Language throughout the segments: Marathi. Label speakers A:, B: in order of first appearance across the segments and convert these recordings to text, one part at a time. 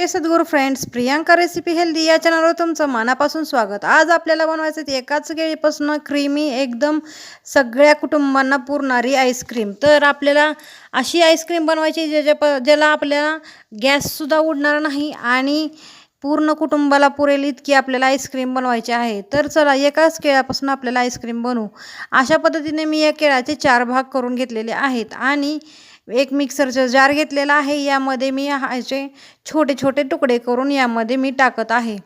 A: हे सद्गुरू फ्रेंड्स प्रियांका रेसिपी हेल्दी या चॅनलवर तुमचं मनापासून स्वागत. आज आपल्याला बनवायचं आहे एकाच केळीपासून क्रीमी एकदम सगळ्या कुटुंबांना पुरणारी आईस्क्रीम तर आपल्याला अशी आईस्क्रीम बनवायची ज्याच्या प ज्याला आपल्याला गॅससुद्धा उडणार नाही आणि पूर्ण कुटुंबाला पुरेल इतकी आपल्याला आईस्क्रीम बनवायची आहे. तर चला एकाच केळ्यापासून आपल्याला आईस्क्रीम बनवू. अशा पद्धतीने मी या केळ्याचे चार भाग करून घेतलेले आहेत आणि एक मिक्सरचं जार घेतलेला आहे. यामध्ये मी ह्याचे छोटे छोटे तुकडे करून यामध्ये मी टाकत आहे.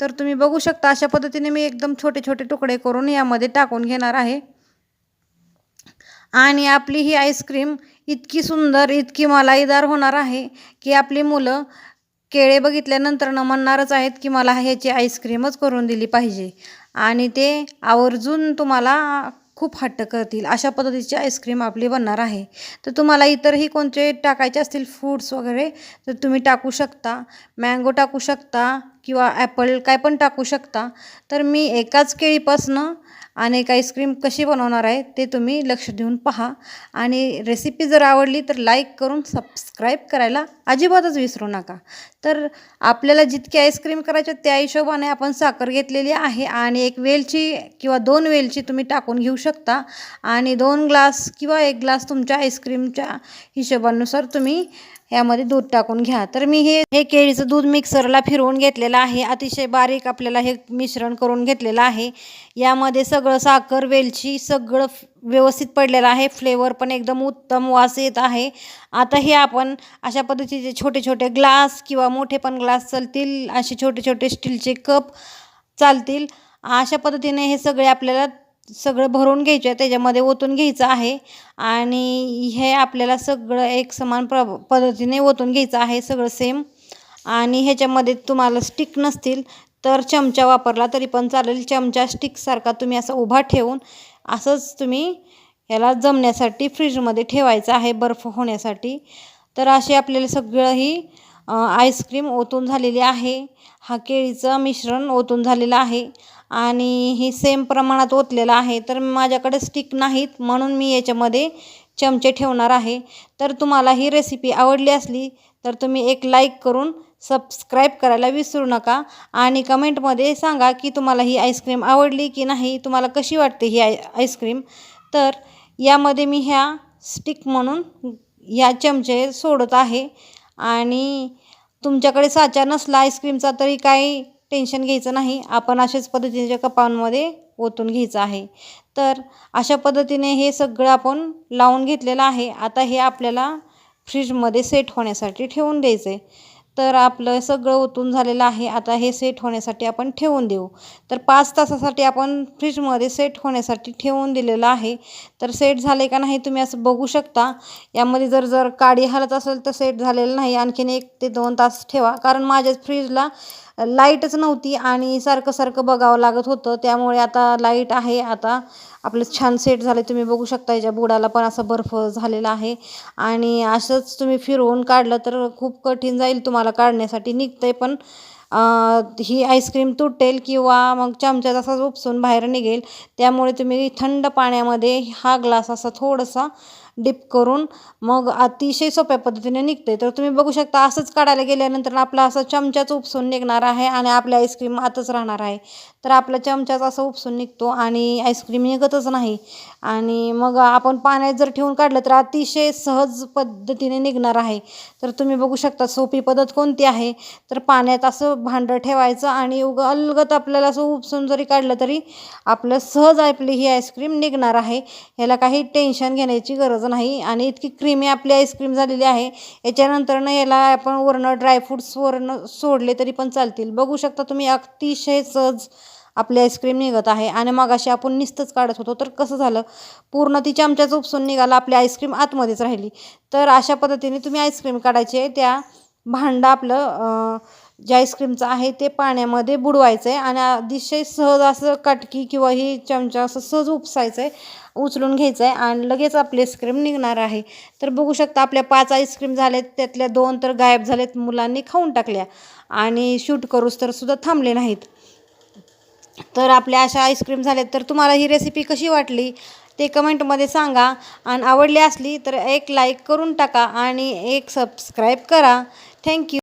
A: तर तुम्ही बघू शकता अशा पद्धतीने मी एकदम छोटे छोटे तुकडे करून यामध्ये टाकून घेणार आहे. आणि आपली ही आईस्क्रीम इतकी सुंदर इतकी मलाईदार होणार आहे की आपली मुलं केळे बघितल्यानंतर न म्हणणारच आहेत की मला ह्याची आईस्क्रीमच करून दिली पाहिजे. आणि ते आवर्जून तुम्हाला खूप हट्ट करतील अशा पद्धतीची आईस्क्रीम आपली बनणार आहे. तर तुम्हाला इतरही कोणते टाकायचे असतील फ्रूट्स वगैरे तर तुम्ही टाकू शकता. मँगो टाकू शकता. किंवा ॲपल काय पण टाकू शकता तर मी एकाच केळीपासनं अनेक आईस्क्रीम कशी बनवणार आहे ते तुम्ही लक्ष देऊन पहा. आणि रेसिपी जर आवडली तर लाईक करून सबस्क्राईब करायला अजिबातच विसरू नका. तर आपल्याला जितकी आईस्क्रीम करायच्या त्या हिशोबाने आपण साखर घेतलेली आहे आणि एक वेलची किंवा दोन वेलची तुम्ही टाकून घेऊ शकता. आणि दोन ग्लास किंवा एक ग्लास तुमच्या आईस्क्रीमच्या हिशोबानुसार तुम्ही यामध्ये दूध टाकून घ्या. तर मी हे हे केळीचं दूध मिक्सरला फिरवून घेतलेलं आहे. अतिशय बारीक आपल्याला हे मिश्रण करून घेतलेलं आहे. यामध्ये सगळं साखर वेलची सगळं व्यवस्थित पडलेलं आहे. फ्लेवर पण एकदम उत्तम वास येत आहे. आता हे आपण अशा पद्धतीचे छोटे छोटे ग्लास किंवा मोठे पण ग्लास चालतील. असे छोटे छोटे स्टीलचे कप चालतील. अशा पद्धतीने हे सगळे आपल्याला सगळं भरून घ्यायचं आहे त्याच्यामध्ये ओतून घ्यायचं आहे. आणि हे आपल्याला सगळं एक समान प्र पद्धतीने ओतून घ्यायचं आहे सगळं सेम आणि ह्याच्यामध्ये तुम्हाला स्टिक नसतील तर चमचा वापरला तरी पण चालेल. चमचा स्टिकसारखा तुम्ही असं उभा ठेवून असंच तुम्ही याला जमण्यासाठी फ्रीजमध्ये ठेवायचं आहे बर्फ होण्यासाठी. तर असे आपल्याला सगळं ही आईस्क्रीम ओतून झालेली आहे. हा केळीचं मिश्रण ओतून झालेलं आहे. आणि ही सेम प्रमाणात ओतलेलं आहे. तर माझ्याकडे स्टिक नाहीत म्हणून मी याच्यामध्ये चमचे ठेवणार आहे. तर तुम्हाला ही रेसिपी आवडली असली तर तुम्ही एक लाईक करून सबस्क्राईब करायला विसरू नका. आणि कमेंटमध्ये सांगा की तुम्हाला ही आईस्क्रीम आवडली की नाही तुम्हाला कशी वाटते ही आय आईस्क्रीम? तर यामध्ये मी ह्या स्टिक म्हणून या चमचे सोडत आहे. आणि तुमच्याकडे साचा नसला आईस्क्रीमचा तरी काही टेन्शन घ्यायचं नाही. आपण अशाच पद्धतीच्या कपांमध्ये ओतून घ्यायचं आहे. तर अशा पद्धतीने हे सगळं आपण लावून घेतलेलं आहे. आता हे आपल्याला फ्रीजमध्ये सेट होण्यासाठी ठेवून द्यायचं आहे तर आपलं सगळं ओतून झालेलं आहे. आता हे सेट होण्यासाठी आपण ठेवून देऊ. तर पाच तासासाठी आपण फ्रीजमध्ये सेट होण्यासाठी ठेवून दिलेलं आहे. तर सेट झाले का नाही तुम्ही असं बघू शकता. यामध्ये जर जर काडी हलत असेल तर सेट झालेलं नाही. आणखीन एक ते दोन तास ठेवा. कारण माझ्याच फ्रीजला लाईटच नव्हती आणि सारखं सारखं बघावं लागत होतं. त्यामुळे आता लाइट आहे. आता आपलं छान सेट झाले तुम्ही बघू शकता याच्या बुडाला पण असं बर्फ झालेला आहे. आणि असंच तुम्ही फिरवून काढलं तर खूप कठीण जाईल तुम्हाला काढण्यासाठी. निघतंय पण ही आईस्क्रीम तुटेल किंवा मग चमच्यात असाच उपसून बाहेर निघेल. त्यामुळे तुम्ही थंड पाण्यामध्ये हा ग्लास असा थोडासा डिप करून मग अतिशय सोप्या पद्धतीने निघते तर तुम्ही बघू शकता असंच काढायला गेल्यानंतर आपला असं चमचाच उपसून निघणार आहे आणि आपल्या आईस्क्रीम आतच राहणार आहे. तर आपला चमचाच असं उपसून निघतो आणि आईस्क्रीम निघतच नाही. आणि मग आपण पाण्यात जर ठेवून काढलं तर अतिशय सहज पद्धतीने निघणार आहे. तर तुम्ही बघू शकता सोपी पद्धत कोणती आहे? तर पाण्यात असं भांडं ठेवायचं आणि उग अलगत आपल्याला असं उपसून जरी काढलं तरी आपलं सहज आपली ही आईस्क्रीम निघणार आहे. ह्याला काही टेन्शन घेण्याची गरज नाही आणि इतकी क्रीमी आपली आईस्क्रीम झालेली आहे. याच्यानंतरनं याला आपण वरनं ड्रायफ्रूट्स वरनं सोडले तरी पण चालतील. बघू शकता तुम्ही अतिशय सहज आपली आईस्क्रीम निघत आहे. आणि मग अशी आपण निस्तच काढत होतो तर कसं झालं? पूर्ण ती चमच्याच उपसून निघाला आपली आईस्क्रीम आतमध्येच राहिली. तर अशा पद्धतीने तुम्ही आईस्क्रीम काढायची त्या भांडं आपलं जे आईस्क्रीमचं आहे ते पाण्यामध्ये बुडवायचं आहे आणि अतिशय सहज असं काटकी किंवा ही चमचा असं सहज उपसायचं आहे उचलून घ्यायचं आहे आणि लगेच आपली आईस्क्रीम निघणार आहे. तर बघू शकता आपल्या पाच आईस्क्रीम झाल्यात त्यातल्या दोन तर गायब झालेत मुलांनी खाऊन टाकल्या आणि शूट करूस तर सुद्धा थांबले नाहीत. तर आपल्या अशा आईस्क्रीम झाल्यात तर तुम्हाला ही रेसिपी कशी वाटली ते कमेंटमध्ये सांगा आणि आवडली असली तर एक लाईक करून टाका आणि एक सबस्क्राईब करा. थँक्यू